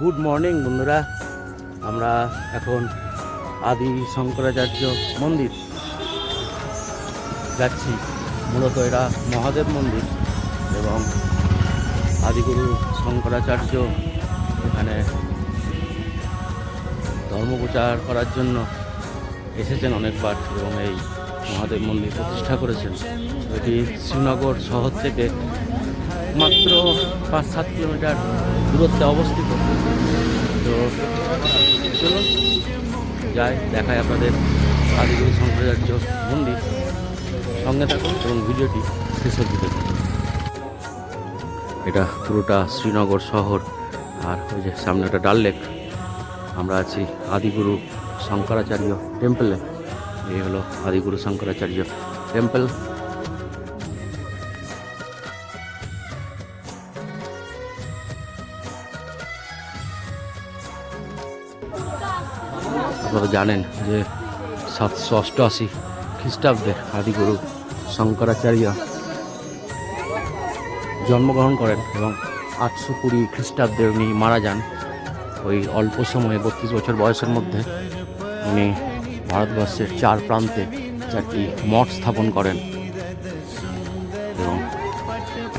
Good morning, বন্ধুরা। আমরা এখন আদি শঙ্করাচার্য মন্দির যাচ্ছি। মূলত এরা মহাদেব মন্দির এবং আদিগুরু শঙ্করাচার্য এখানে ধর্মপ্রচার করার জন্য এসেছেন অনেকবার এবং এই মহাদেব মন্দির প্রতিষ্ঠা করেছেন। এটি শ্রীনগর শহর থেকে মাত্র পাঁচ সাত কিলোমিটার দূরত্বে অবস্থিত। তো চলুন, যাই দেখায় আপনাদের আদিগুরু শঙ্করাচার্য মন্দির। সঙ্গে থাকুন এবং ভিডিওটি শেষ অবধি দেখুন। এটা পুরোটা শ্রীনগর শহর, আর ওই যে সামনে একটা ডাল লেক। আমরা আছি আদিগুরু শঙ্করাচার্য টেম্পলে। এই হলো আদিগুরু শঙ্করাচার্য টেম্পল। আপনারা জানেন যে সাতশো অষ্টআশি খ্রিস্টাব্দে আদিগুরু শঙ্করাচার্য জন্মগ্রহণ করেন এবং আটশো কুড়ি খ্রিস্টাব্দে উনি মারা যান। ওই অল্প সময়ে বত্রিশ বছর বয়সের মধ্যে উনি ভারতবর্ষের চার প্রান্তে চারটি মঠ স্থাপন করেন এবং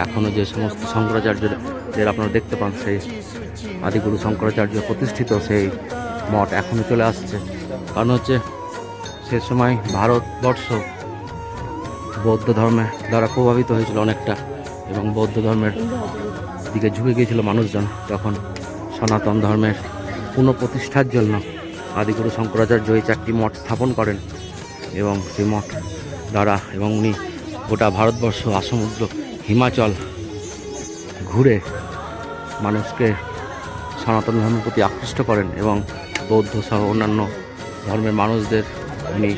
এখনও যে সমস্ত শঙ্করাচার্যদের আপনারা দেখতে পান, সেই আদিগুরু শঙ্করাচার্য প্রতিষ্ঠিত সেই মঠ এখনও চলে আসছে। কারণ হচ্ছে সে সময় ভারতবর্ষ বৌদ্ধ ধর্মে দ্বারা প্রভাবিত হয়েছিল অনেকটা এবং বৌদ্ধ ধর্মের দিকে ঝুঁকে গিয়েছিল মানুষজন তখন সনাতন ধর্মের পুনঃপ্রতিষ্ঠার জন্য আদিগুরু শঙ্করাচার্য এই চারটি মঠ স্থাপন করেন এবং সেই মঠ দ্বারা এবং উনি গোটা ভারতবর্ষ আসমুদ্র হিমাচল ঘুরে মানুষকে সনাতন ধর্মের প্রতি আকৃষ্ট করেন এবং বৌদ্ধ সহ অন্যান্য ধর্মের মানুষদের উনি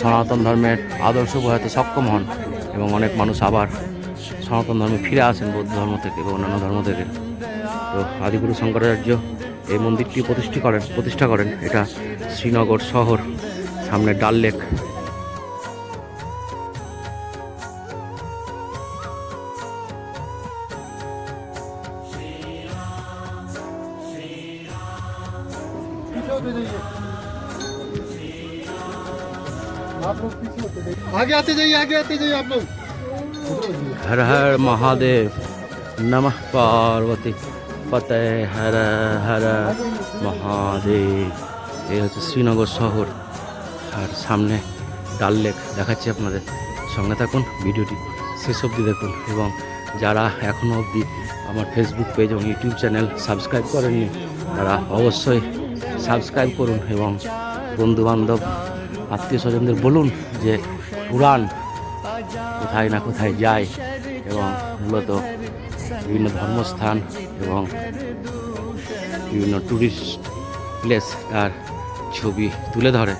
সনাতন ধর্মের আদর্শ বোঝাতে সক্ষম হন এবং অনেক মানুষ আবার সনাতন ধর্মে ফিরে আসেন বৌদ্ধ ধর্ম থেকে এবং অন্যান্য ধর্ম থেকে। তো আদিগুরু শঙ্করাচার্য এই মন্দিরটি প্রতিষ্ঠা করেন প্রতিষ্ঠা করেন। এটা শ্রীনগর শহর, সামনে ডাল লেক। आगे आते जाइए आगे आते जाइए आप लोग হর হর মহাদেব নমঃ পার্বতী ফতেহ হর হর মহাদেব এই হচ্ছে শ্রীনগর শহর আর সামনে ডাল লেক দেখাচ্ছি আপনাদের সঙ্গে থাকুন ভিডিওটি শেষ অবধি দেখুন এবং যারা এখনও অবধি আমার ফেসবুক পেজ এবং ইউটিউব চ্যানেল সাবস্ক্রাইব করেননি তারা অবশ্যই সাবস্ক্রাইব করুন এবং বন্ধুবান্ধব, আত্মীয় স্বজনদের বলুন যে পুরাণ কোথায় না কোথায় যায় এবং মূলত বিভিন্ন ধর্মস্থান এবং বিভিন্ন ট্যুরিস্ট প্লেস তার ছবি তুলে ধরে।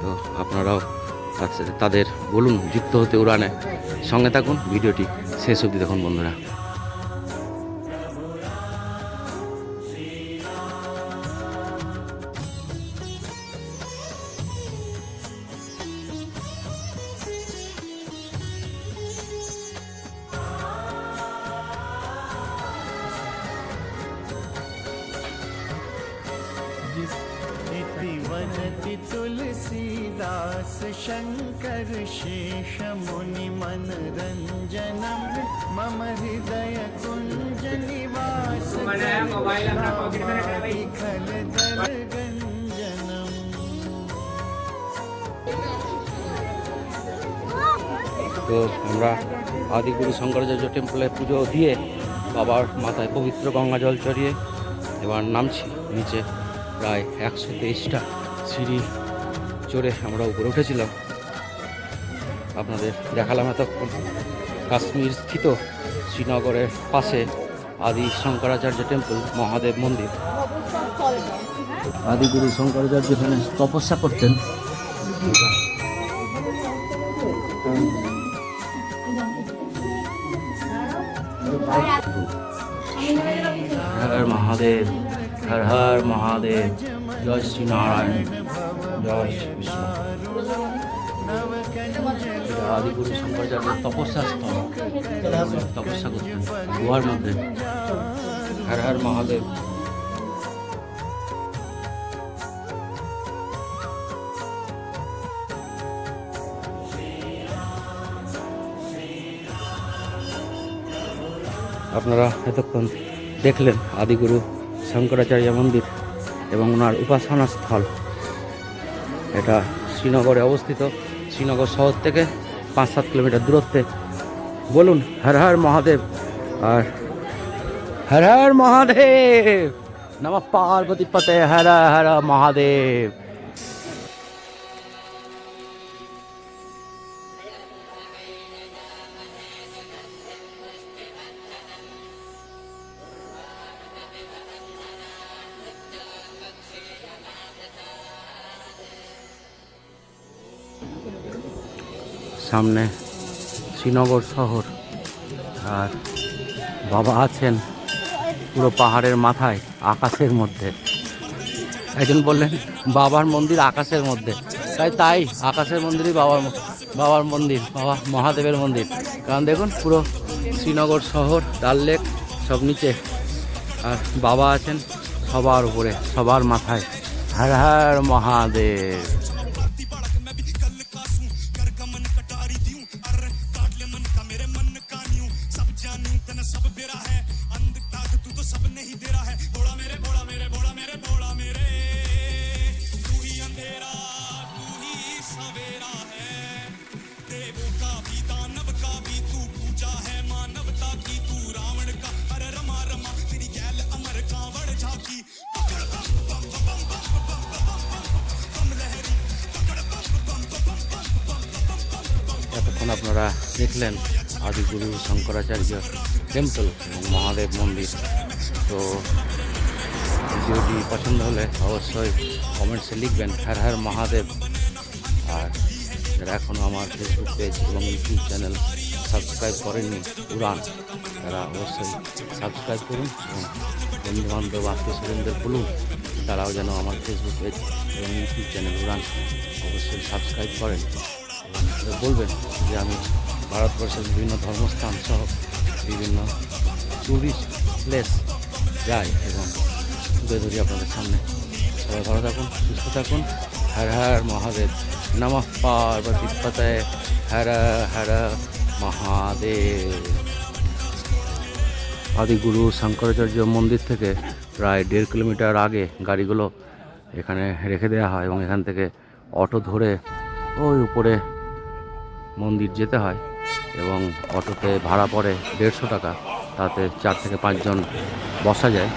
তো আপনারাও তাদের বলুন যুক্ত হতে উড়ানে। সঙ্গে থাকুন, ভিডিওটি শেষ অবধি দেখুন বন্ধুরা। इति वदति तुलसीदास शङ्कर शेष मुनि मनरञ्जनं मम हृदय कुञ्ज निवास गञ्जनम् তো আমরা আদিগুরু শঙ্করাচার্য টেম্পলে পুজো দিয়ে বাবার মাথায় পবিত্র গঙ্গা জল চড়িয়ে এবার নামছি নিচে প্রায় একশো তেইশটা সিঁড়ি চড়ে আমরা উপরে উঠেছিলাম। আপনাদের দেখালাম এতক্ষণ। কাশ্মীর স্থিত শ্রীনগরের পাশে আদি শঙ্করাচার্য টেম্পল মহাদেব মন্দির। আদিগুরু শঙ্করাচার্য এখানে তপস্যা করতেন। মহাদেব হর হর মহাদেব, জয় শ্রী নারায়ণ জয় শ্রী বিষ্ণু আদিগুরু শঙ্করাচার্য তপস্যা স্থল তপস্যা করতেন গুহার মধ্যে। হর হর মহাদেব। আপনারা এতক্ষণ দেখলেন আদিগুরু শঙ্করাচার্য মন্দির এবং ওনার উপাসনা স্থল এটা শ্রীনগরে অবস্থিত। শ্রীনগর শহর থেকে পাঁচ সাত কিলোমিটার দূরত্বে। বলুন, হর হর মহাদেব আর হর হর মহাদেব। নম পার্বতী পতে হর হর মহাদেব। সামনে শ্রীনগর শহর। আর বাবা আছেন পুরো পাহাড়ের মাথায়, আকাশের মধ্যে। একজন বললেন, বাবার মন্দির আকাশের মধ্যে। তাই তাই, আকাশের মন্দিরই বাবার বাবার মন্দির, বাবা মহাদেবের মন্দির। কারণ দেখুন, পুরো শ্রীনগর শহর, ডাল লেক, সব নিচে। আর বাবা আছেন সবার উপরে, সবার মাথায়। হর হর মহাদেব। এতক্ষণ আপনারা দেখলেন আদিগুরু শঙ্করাচার্য টেম্পল এবং মহাদেব মন্দির। তো ভিডিওটি পছন্দ হলে অবশ্যই কমেন্টসে লিখবেন হ্যার হ্যার মহাদেব। আর যারা এখনও আমার ফেসবুক পেজ এবং ইউটিউব চ্যানেল সাবস্ক্রাইব করেননি, উড়ান। তারা অবশ্যই সাবস্ক্রাইব করুন এবং বন্ধুবান্ধব আত্মীয় স্বজনদের বলুন, তারাও যেন আমার ফেসবুক পেজ এবং ইউটিউব চ্যানেল উড়ান অবশ্যই সাবস্ক্রাইব করেন। বলবেন যে আমি ভারতবর্ষের বিভিন্ন ধর্মস্থান সহ বিভিন্ন টুরিস্ট প্লেস যাই এবং তুলে ধরি আপনাদের সামনে। সবাই ভালো থাকুন, সুস্থ থাকুন। হর হর মহাদেব নমঃ পার্বতী পতে হর হর মহাদেব। আদিগুরু শঙ্করাচার্য মন্দির থেকে প্রায় দেড় কিলোমিটার আগে গাড়িগুলো এখানে রেখে দেওয়া হয় এবং এখান থেকে অটো ধরে ওই উপরে মন্দির যেতে হয় এবং অটোতে ভাড়া পড়ে দেড়শো টাকা, তাতে চার থেকে পাঁচজন বসা যায়।